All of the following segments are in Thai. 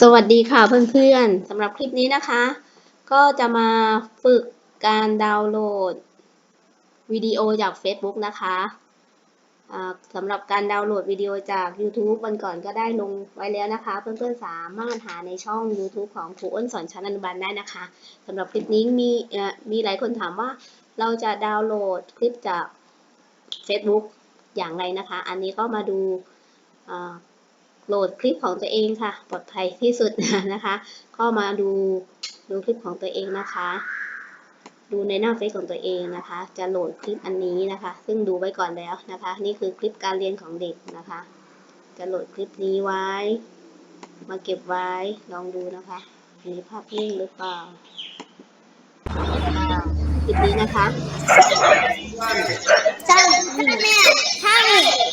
สวัสดีค่ะเพื่อนๆสำหรับคลิปนี้นะคะ ก็จะมาฝึกการดาวน์โหลดวิดีโอจาก Facebook นะคะสำหรับการดาวน์โหลดวิดีโอจาก YouTube วันก่อนก็ได้ลงไว้แล้วนะคะ เพื่อนๆสามารถหาในช่อง YouTube ของครูอ้นสอนชั้นอนุบาลได้นะคะสำหรับคลิปนี้มีมีหลายคนถามว่าเราจะดาวน์โหลดคลิปจาก Facebook อย่างไรนะคะ อันนี้ก็มาดูอ่า โหลดคลิปของตัวเองค่ะ ปลอดภัยที่สุดนะคะ ก็มาดูดูคลิปของตัวเองนะคะ ดูในหน้าเฟซของตัวเองนะคะ จะโหลดคลิปอันนี้นะคะ ซึ่งดูไว้ก่อนแล้วนะคะ นี่คือคลิปการเรียนของเด็กนะคะ จะโหลดคลิปนี้ไว้ มาเก็บไว้ลองดูนะคะมีภาพนิ่งหรือเปล่าคลิปนี้นะคะจ้าแม่ช่างอ่า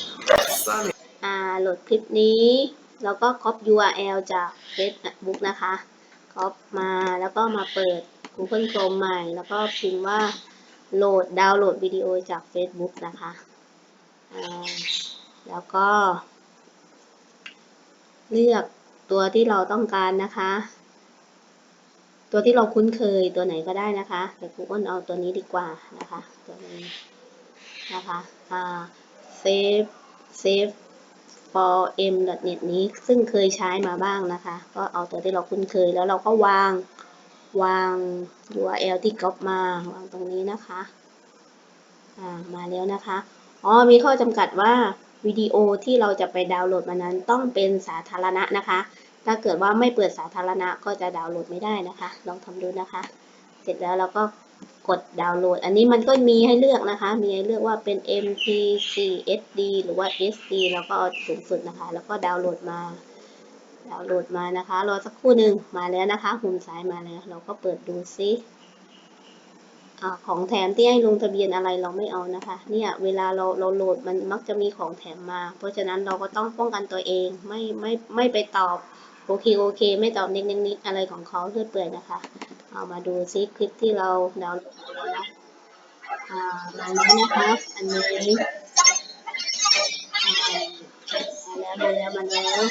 โหลดคลิปนี้ แล้วก็ copy URL จาก Facebook นะคะ copy มาแล้วก็มาเปิด Google Chrome ใหม่ แล้วก็พิมพ์ว่าโหลดดาวน์โหลดวิดีโอจาก Facebook นะคะ แล้วก็ เลือกตัวที่เราต้องการนะคะ ตัวที่เราคุ้นเคยตัวไหนก็ได้นะคะแต่ครูอ้นเอาตัวนี้ดีกว่านะคะ ตัวนี้นะคะ อ่า save save for m net นี้ซึ่งเคยใช้มาบ้างนะคะ ก็เอาตัวที่เราคุ้นเคยแล้วเราก็วางวาง URL ที่ก๊อปมาวางตรงนี้นะคะอ่ามาแล้วนะคะอ๋อมีข้อจำกัดว่าวิดีโอที่เราจะไปดาวน์โหลดมานั้นต้องเป็นสาธารณะนะคะ ถ้าเกิดว่าไม่เปิดสาธารณะก็จะดาวน์โหลดไม่ได้นะคะ ลองทำดูนะคะ เสร็จแล้วเราก็ กดดาวน์โหลด อันนี้มันก็มีให้เลือกนะคะ มีให้เลือกว่าเป็น MP4 SD หรือว่า SD แล้วก็เอาสูงสุดนะคะ แล้วก็ดาวน์โหลดมา ดาวน์โหลดมานะคะ รอสักครู่หนึ่งมาแล้วนะคะมุมซ้ายมาแล้ว เราก็เปิดดูซิอของแถมที่ให้ลงทะเบียนอะไรเราไม่เอานะคะ เนี่ยเวลาเราเราโหลดมันมักจะมีของแถมมา เพราะฉะนั้นเราก็ต้องป้องกันตัวเองไม่ไม่ไม่ไปตอบโอเคโอเค ไม่ตอบนิกนิกนิกอะไรของเขาเพื่อเปื่อยนะคะ เอามาดูซิคลิปที่เราดาวน์โหลดมาแล้วมาแล้วนะคะอันนี้มาแล้วมาแล้วมาแล้ว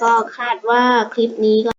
ก็คาดว่าคลิปนี้ก็